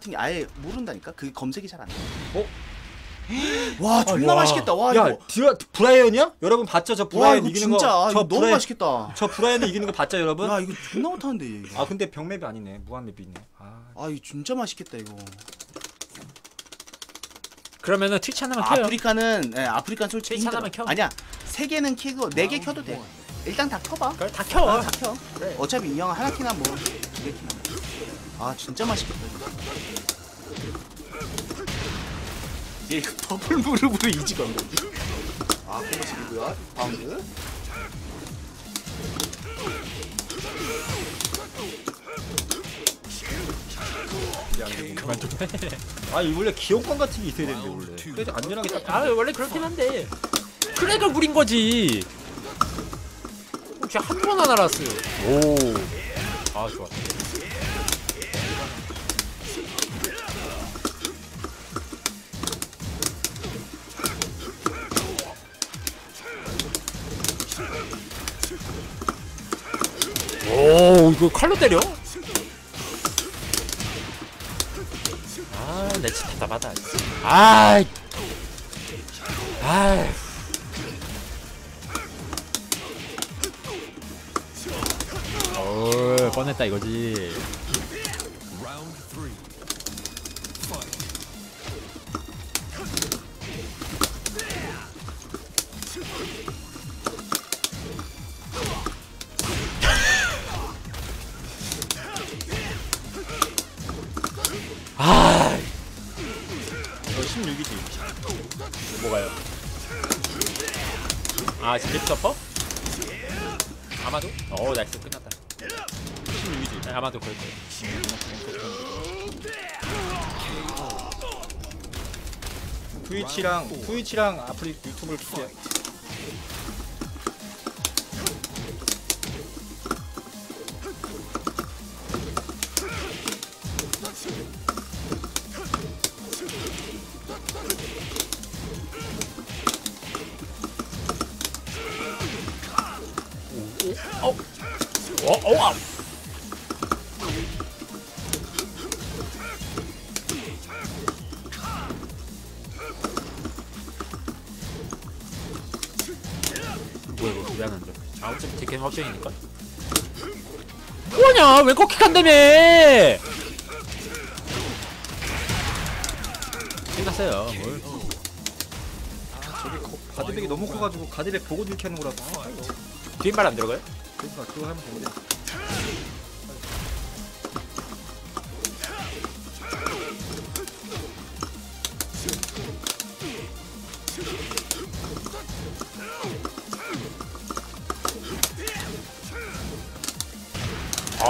같은 게 아예 모른다니까. 그 검색이 잘 안 돼. 어? 와 존나 와. 맛있겠다. 와 야, 이거. 디라, 브라이언이야? 여러분 봤죠? 저 와 브라이언 이거 이기는 진짜 거. 이거 저 너무 맛있겠다. 저 브라이언 이기는 거 봤죠, 여러분? 야 이거 존나 못하는데 이거. 아, 근데 병맵이 아니네. 무한 맵이 있네. 아. 아 이거 진짜 맛있겠다 이거. 그러면은 트위치 하나만 켜요. 아프리카는 예, 아프리카는 솔직히 트위치 힘들어. 하나만 켜. 아니야 세 개는 켜고 네 개 켜도 돼. 일단 다 켜봐. 그래 다 어, 켜. 다 켜. 어차피 이형 하나 키나 뭐 두개 키나. 아 진짜 맛있겠다. 이거. 얘 버블 무릎으로 이지건 거지. 아 고무줄이고요. 바운드. 그만 좀 해. 아, 이 원래 기억관 같은 게 있어야 되는데 원래. 그래서 안전하게 딱 아 원래 그렇긴 한데 크랙을 부린 거지. 혹시 한번 하나 알았어요. 오. 아 좋아. 오 이거 칼로 때려? 아내 진짜 답답하다. 아이. 아이. 어, 뻔했다 이거지. 트위치랑 트위치랑 아프리 유튜브를 뭐냐 왜 꺾기 간다며? 끝났어요. 뭘? 저기 거- 가드백이 너무 커가지고 가드백 보고 하는 거라서. 아, 이거. 뒷말 안 들어가요? 그러니까 그거 하면 되는데.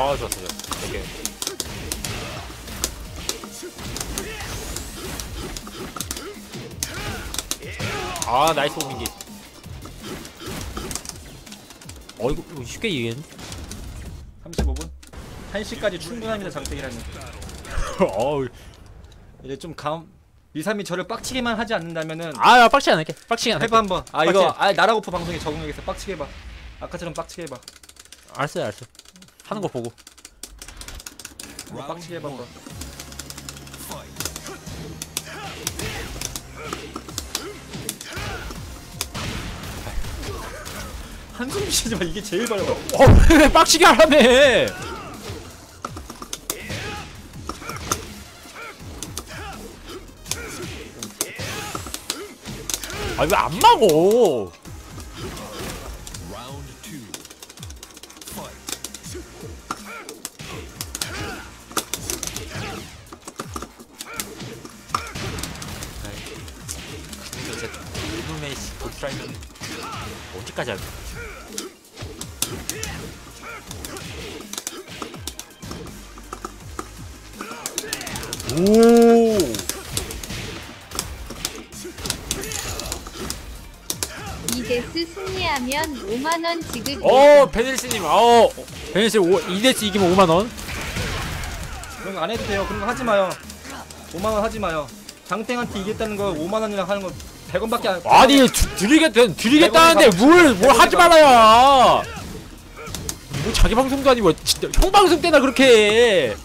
아 좋았어 좋았어. 되게. 아 나이스 오민기. 어 이거, 이거 쉽게 이기겠네. 35분? 1시까지 충분합니다 장땡이라는 어우. 이제 좀 감... 미삼이 저를 빡치게만 하지 않는다면은 아 빡치게 안 할게. 빡치게 안 할게. 해봐 한번 아 이거 빡치. 아 나라고프 방송에 적응하겠어 빡치게 해봐 아까처럼 빡치게 해봐 알았어요 알았어. 하는 거 보고. 한번 빡치게 해봐 한숨 쉬지 마 이게 제일 빨라 어왜 빡치게 하라며? 아왜 안 막어? 5만원 지급 어 베닐스님 어 베닐스 2대치 이기면 5만원? 그런 거 안 해도 돼요. 그런 거 하지 마요. 5만원 하지 마요. 장땡한테 이겼다는 거 5만원이나 하는 거 100원밖에 안 아니 드리겠, 드리겠다는데 뭘 뭘 하지 말아요 뭐 자기 방송도 아니고 진짜 형 방송 때나 그렇게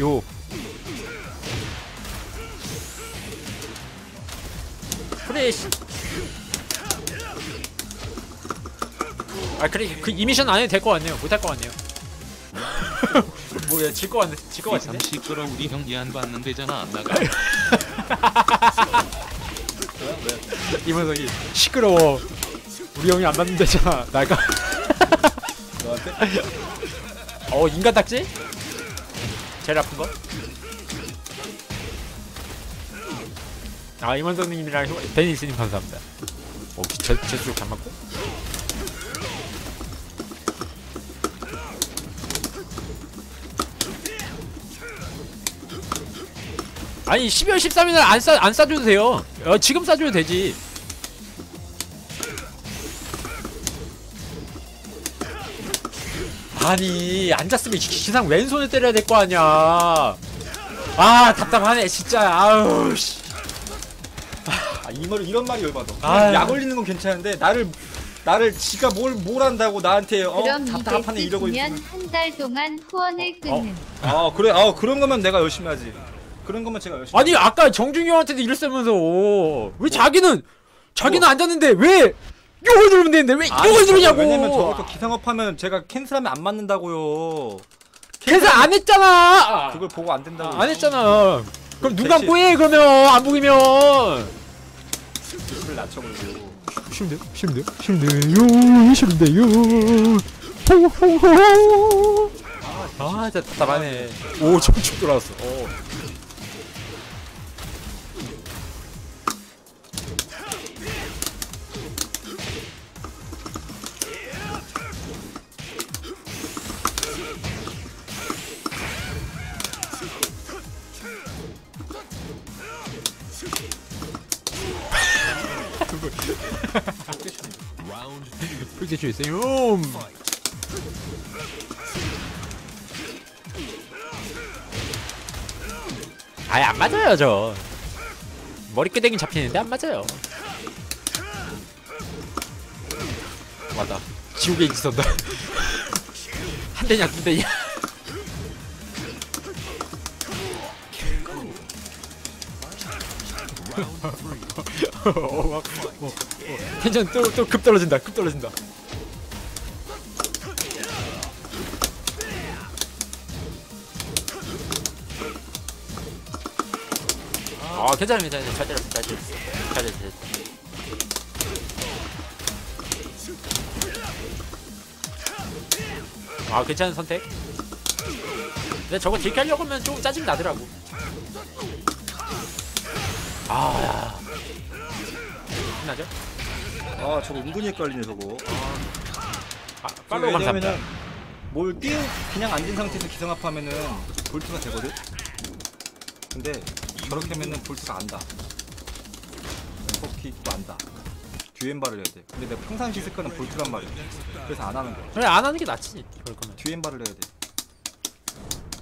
요. 프레시. 아 그래 그 이 미션 안 해도 될 것 같네요. 못 할 것 같네요. 뭐야 질것 같네 질것 같은데? 참 시끄러 우리 형 얘안 봤는데잖아 안 나가. 이문석이 시끄러워. 우리 형이 안 맞는데잖아 나가. 어 인간 딱지? 제일 아픈 거? 아 임원석님이랑 효- 데니스님 감사합니다. 어 제, 제수력 잘 맞고 아니 12월 13일 날 안, 싸, 안 싸줘도 돼요 어, 지금 싸줘도 되지 아니 앉았으면 기- 기상 왼손을 때려야 될 거 아니야 아 답답하네 진짜 아우 씨 아, 이 말, 이런 말이 열받아. 아유. 약 올리는 건 괜찮은데 나를 나를 지가 뭘 뭘 한다고 나한테 어 그럼 답답하네 이러고 있으면 한달 동안 후원을 끊는. 아 그래 아 그런 거면 내가 열심히 하지. 그런 거면 제가 열심히. 아니 아까 정중이 형한테도 이랬으면서 왜 자기는 자기는 앉았는데 왜 이걸 누르면 되는데 왜 아니, 이걸 누르냐고. 왜냐면 저렇게 기상업 하면 제가 캔슬하면 안 맞는다고요. 그래서 안 했잖아. 그걸 보고 안 된다고. 아, 안 했잖아. 그럼 눈 감고 해 그러면? 안 보이면? 기술을 낮춰버리고. 힘들 힘들 힘들요. 힘들요. 호호호 아 진짜 답답하네. 오 정축 돌아왔어. 오. 풀대쇼 있어요 아예 안 맞아요 저. 머리끄댕이 잡히는데 안 맞아요. 맞다. 지옥의 지선다. 한 대냐 두 대냐? 어, 막, 어, 어. 텐션 또 또 급 떨어진다 급 떨어진다 아 괜찮아 괜찮아 잘 때렸어 잘 때렸어 잘 때렸어. 아 괜찮은 선택 근데 저거 딜캐 하려고 하면 좀 짜증 나더라고 아 신나죠? 아 저거 은근히 헷갈리네 저거. 아, 팔로우 감사합니다 뭘 띄우 그냥 앉은 상태에서 기상업 하면은 볼트가 되거든. 근데 저렇게 하면은 볼트가 안다. 왼퍼킥도 안다. 뒤엔발을 해야 돼. 근데 내가 평상시 습관은 볼트란 말이야. 그래서 안 하는 거야. 그래 안 하는 게 낫지 그럴 거면 뒤엔발을 해야 돼.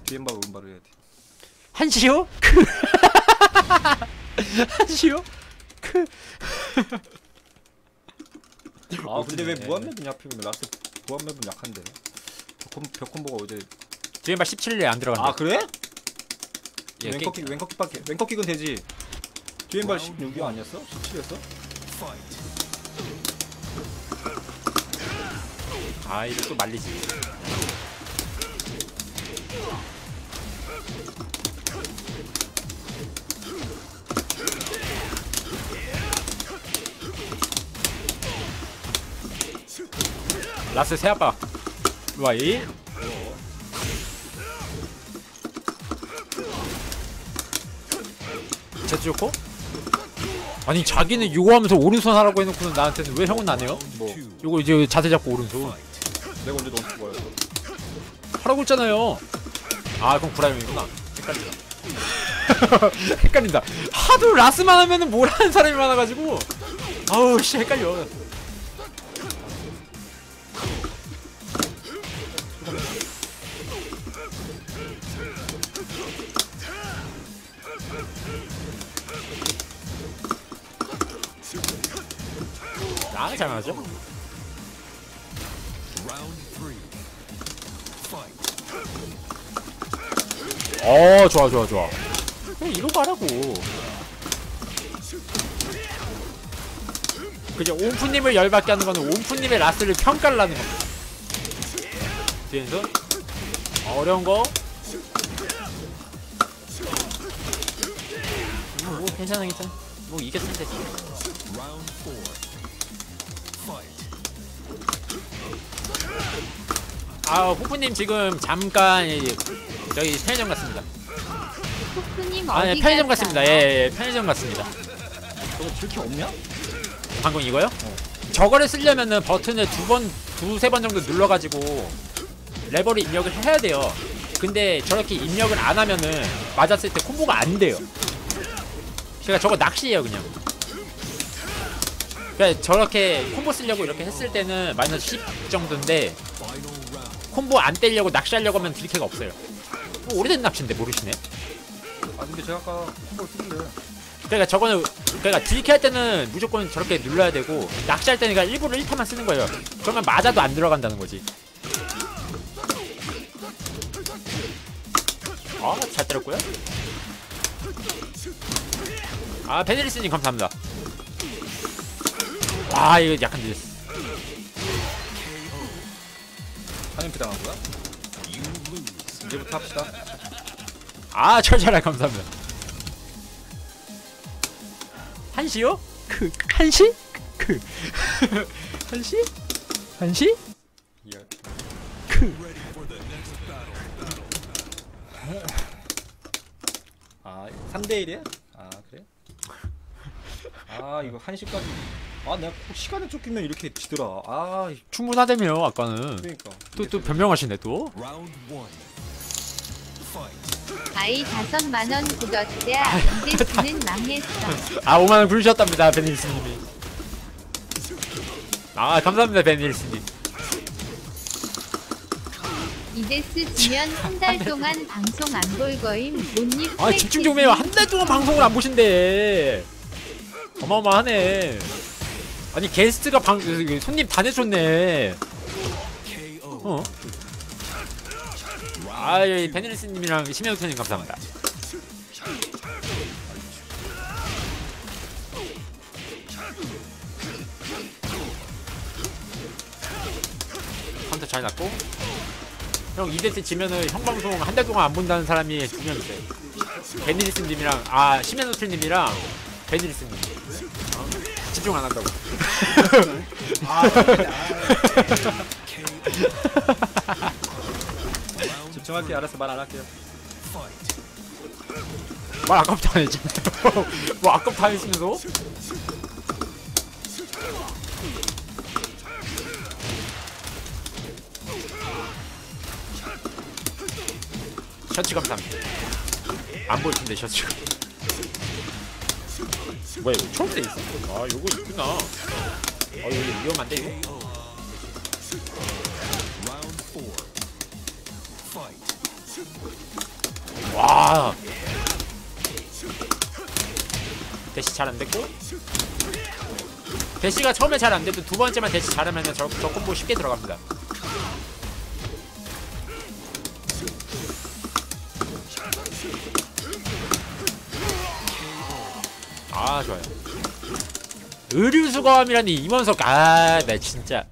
뒤엔발 오른발을 해야 돼. 한시요? 크 한시요? 크아 근데 왜. 무한맵은 약하면 라스 무한맵은 약한데. 벽콤 벽콤보가 어제 뒤에발 17일에 안 들어간다 아 그래? 예, 왼커킥 왼커킥밖에 왼커킥은 되지. 뒤엔발 16이 아니었어? 17이었어? 아 이거 또 말리지 라스 세아빠 루아이 제트 좋고 아니 자기는 요거 하면서 오른손 하라고 해놓고는 나한테는 왜 형은 안 해요? 뭐 요거 이제 자세 잡고 오른손 내가 언제 너한테 뭐야? 하라고 했잖아요. 아 그럼 구라형이구나. 헷갈린다. 헷갈린다. 하도 라스만 하면은 뭘 하는 사람이 많아가지고 아우 씨 헷갈려. 아 잘하죠. 어 좋아 좋아 좋아. 그냥 이러고 하라고. 그죠? 옴프님을 열받게 하는 거는 옴프님의 라스를 평가를 하는 겁니다. 뒤에서 어려운 거? 뭐, 뭐 괜찮아 괜찮아. 뭐 이겼으면 아 호프님 지금 잠깐 이- 저기 편의점 갔습니다 코프님 아 네, 어디 편의점? 갔습니다 예, 예 편의점 갔습니다 저거 들키 없냐? 방금 이거요? 저거를 쓰려면은 버튼을 두 번, 두세 번 정도 눌러가지고 레버를 입력을 해야 돼요. 근데 저렇게 입력을 안 하면은 맞았을 때 콤보가 안 돼요. 제가 저거 낚시예요, 그냥. 그러니까 저렇게 콤보 쓰려고 이렇게 했을 때는 마이너스 10 정도인데 콤보 안 떼려고 낚시하려고 하면 딜캐가 없어요. 뭐 오래된 낚시인데 모르시네. 아 근데 제가 아까 콤보를 쓰길래 그러니까 저거는 그러니까 딜캐 할 때는 무조건 저렇게 눌러야 되고 낚시할 때는 그러니까 일부러 1타만 쓰는 거예요. 그러면 맞아도 안 들어간다는 거지. 아, 잘 때렸고요. 아, 베네리스님 감사합니다. 와, 이거 약간 늦었어. 한연피 당한 거야? 이제부터 합시다 아, 철철아 감사합니다. 한시요? 그 한시? 그 한시? 한시? 이야. 그아 3대1이야? 아 그래? 아 이거 1시까지 아 내가 꼭 시간에 쫓기면 이렇게 지더라 아 이- 충분하다며 아까는 그러니까 또 또 변명하시네 또. 아이 다섯 만원 굳었대 이데스는 망했어 아 5만 원 굴리셨답니다 베닐스님이. 아 감사합니다 베닐스님. 이데스 지면 한 달 동안 방송 안 볼 거임 못입 아 집중 좀 해요 한 달 동안 방송을 안 보신대. 어마어마하네. 아니 게스트가 방 그, 손님 다 내줬네. 어? 아 예, 베닐스님이랑 심영선님 감사합니다. 컨터 잘 났고 형 이데스 지면은 형 방송 한 달 동안 안 본다는 사람이 두 명 있어요 베닐스님이랑 아 심현호틀님이랑 베닐스님 어? 집중 안 한다고 집중할게 알았어. 말안 할게요. 말 아깝다 안 했잖아요 뭐 아깝다 했으면서? 셔츠 감사합니다. 안 보일 텐데 셔츠가 뭐야 이거 초록색 있어? 아 요거 있구나. 어 이거 위험한데 이거? 와. 대시 잘 안됐고? 대시가 처음에 잘 안돼도 두 번째만 대시 잘하면 저, 저 콤보 쉽게 들어갑니다 아 좋아요. 의류수거함이라니 임원석 아나 진짜.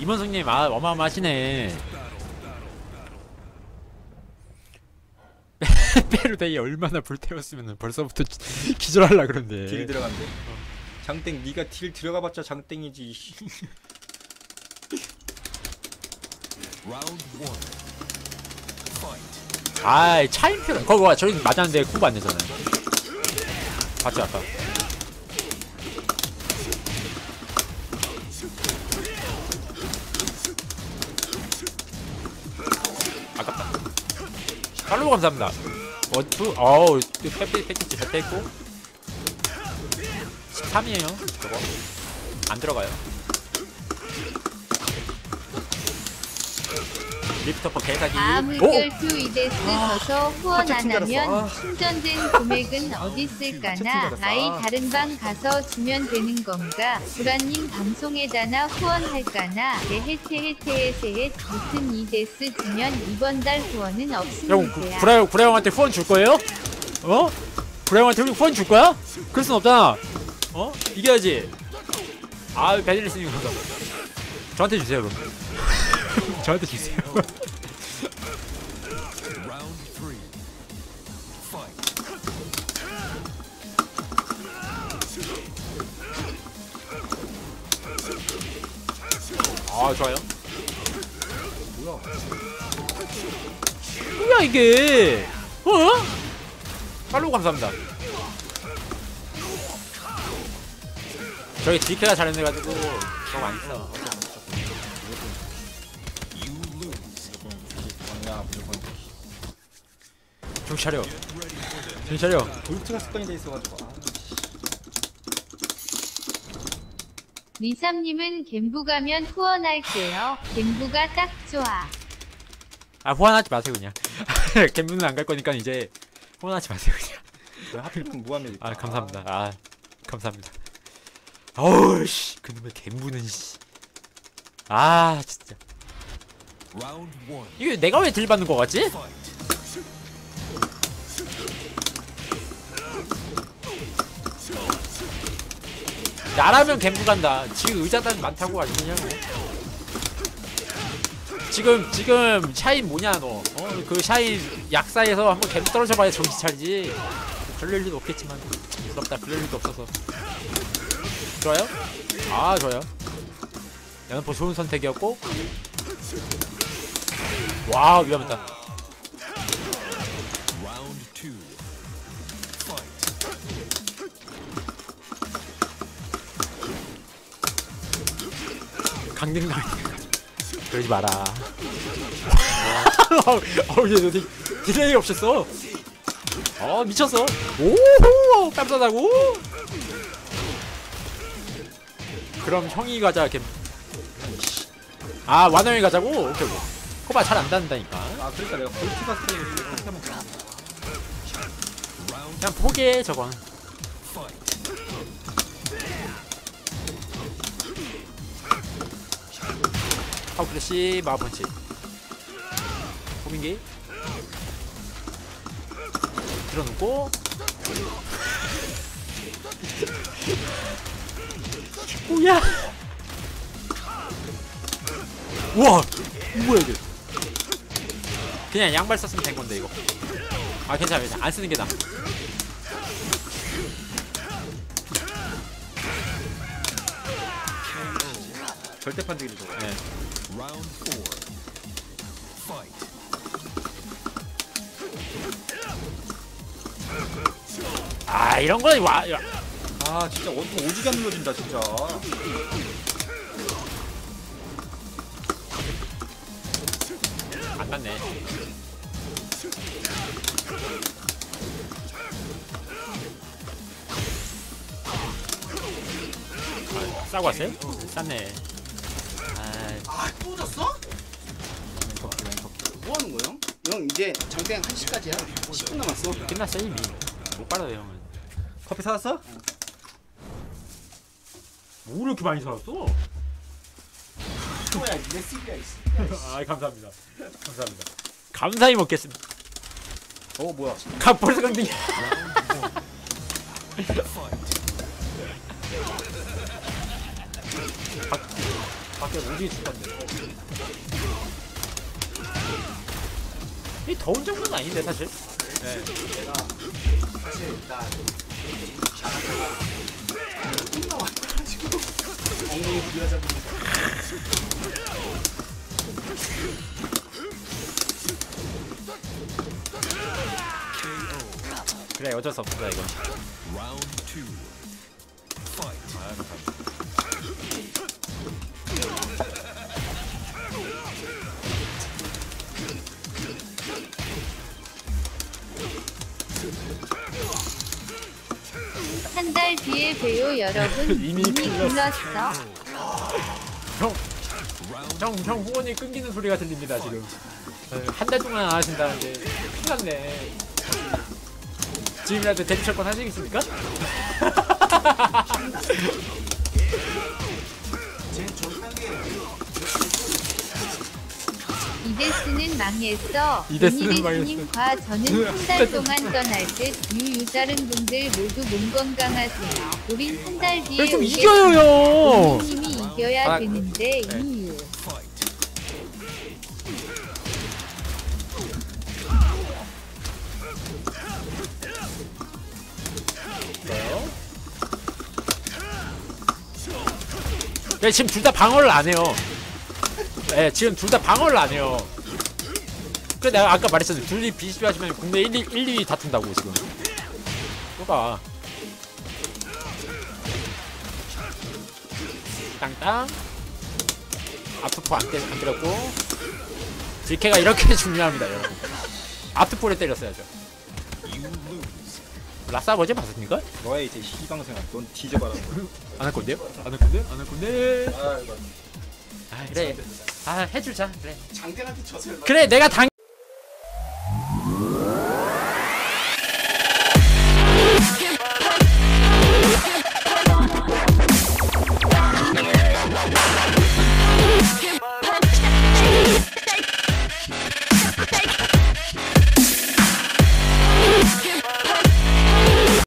임원석님 아 어마어마하시네. 페루데이 얼마나 불태웠으면 벌써부터 기- 기절할라 그런데. 딜 들어간대. 장땡 니가 딜 들어가봤자 장땡이지 씨. 아이 차인표. 거기 와 저기 맞았는데 콤보 안 되잖아요 봤죠 아까 아깝다. 팔로우 감사합니다. 원투 어우 패피 패키지 잘 뺐고. 13이에요 저거. 안 들어가요 리프터퍼 개사기 오! 아물결투 이데스 져서 후원 안. 하면 아. 충전된 금액은 어디 달았어. 아이 아. 다른 방 가서 주면 되는 건가 구라님 방송에다나 후원할까나 네 해태에세해 무튼 이데스 주면 이번 달 후원은 형 없습니다 구라 구라 형한테 후원 줄 거예요? 어? 구라 형한테 후원 줄 거야? 그럴 순 없잖아. 어? 이겨야지. 아 베들리스님 감사합니다 저한테 주세요 그럼 저한테 주세요 아 좋아요 뭐야? 뭐야 이게 어? 팔로우 감사합니다 저희 DK가 잘해내가지고 더 많이 써 정신 차려 정신 차려 볼트가 습관이 돼 있어가지고. 리삼님은 갬부 가면 후원할게요. 갬부가 딱 좋아. 아 후원하지 마세요 그냥. 갬브는 안 갈 거니까 이제 후원하지 마세요 그냥. 왜 하필이면 무함이 아 감사합니다. 아 감사합니다. 어우 씨 그놈의 갬브는 씨 아 진짜. 이게 내가 왜 딜 받는 거 같지? 나라면 갬브 간다. 지금 의자단 많다고 그냥 지금 지금 샤인 뭐냐 너? 어? 그 샤인 약사에서 한번 갬브 떨어져 봐야 정신 차리지. 그럴 일도 없겠지만. 부럽다. 그럴 일도 없어서. 좋아요? 아 좋아요. 연포 좋은 선택이었고. 와 위험했다 강등당 그러지 마라. 어우 얘너 딜레이 없었어. 어 미쳤어. 오호 깜짝하고. 그럼 형이 가자 이렇게. 아 완원이 가자고? 오케이 오케이. 코바 잘 안 닿는다니까. 아 그러니까 내가 하면 그냥 그냥 포기해 저건 파우크래시 마법펀치. 호민기. 들어놓고. 뭐야! 우와! 뭐야 이게? 그냥 양발 썼으면 된 건데 이거. 아 괜찮아 괜찮아. 안 쓰는 게 나아 절대 판정이 좋아. 네. 아 이런 거 와, 야, 아 진짜 원통 오지게 안 눌러진다 진짜. 안 맞네. 아, 싸고 왔어요? 쌌네. 아, 아또 졌어? 뭐 하는 거예요? 형 이제 장땡 1시까지야 10분 남았어 끝났어 이미. 못 빨아요 형은. 커피 사왔어? 뭐 이렇게 많이 사왔어? 뭐야 내 쓰기야 있어 아 감사합니다. 감사합니다. 감사히 먹겠습니다. 어 뭐야? 가 벌써 강등이야. 밖 밖에 오지게 춥던데. 이 더운 정도는 아닌데 사실. 네. 내가 사실 나 잘하다가 혼나 와가지고 엉덩이 부여잡는 그래 어쩔 수 없다 이거. 한 달 뒤에 봬요 여러분. 이미 이미 불렀어. 불렀어. 형, 형 후원이 끊기는 소리가 들립니다 지금. 한 달 동안 안 하신다는데 큰일 났네. 지금이라도 데뷔철권 하시겠습니까? 이데스는 망했어. 이데스는 이니리스님과 저는 한 달 동안 떠날 듯 유유다른 분들 모두 몸 건강하세요. 우린 한 달 뒤에 좀. 이겨요 님이 이겨야 아, 되는데 네. 유유. 네, 지금 둘 다 방어를 안 해요 네 지금 둘 다 방어를 안 해요 그래 내가 아까 말했잖아. 둘이 비슷하시면 국내 1, 2, 1, 2위 다툰다고 지금. 또봐. 땅땅. 아프포 안, 때, 안 때렸고. 딜캐가 이렇게 중요합니다 여러분. 아트포를 때렸어야죠. 라싸 버제 봤습니까? 너의 이제 희망생활. 넌 뒤져봐라 안 할 건데요? 안 할 건데? 안 할 건데? 아 아 그래. 아 해주자. 그래. 장대한테 져서 그래 내가 당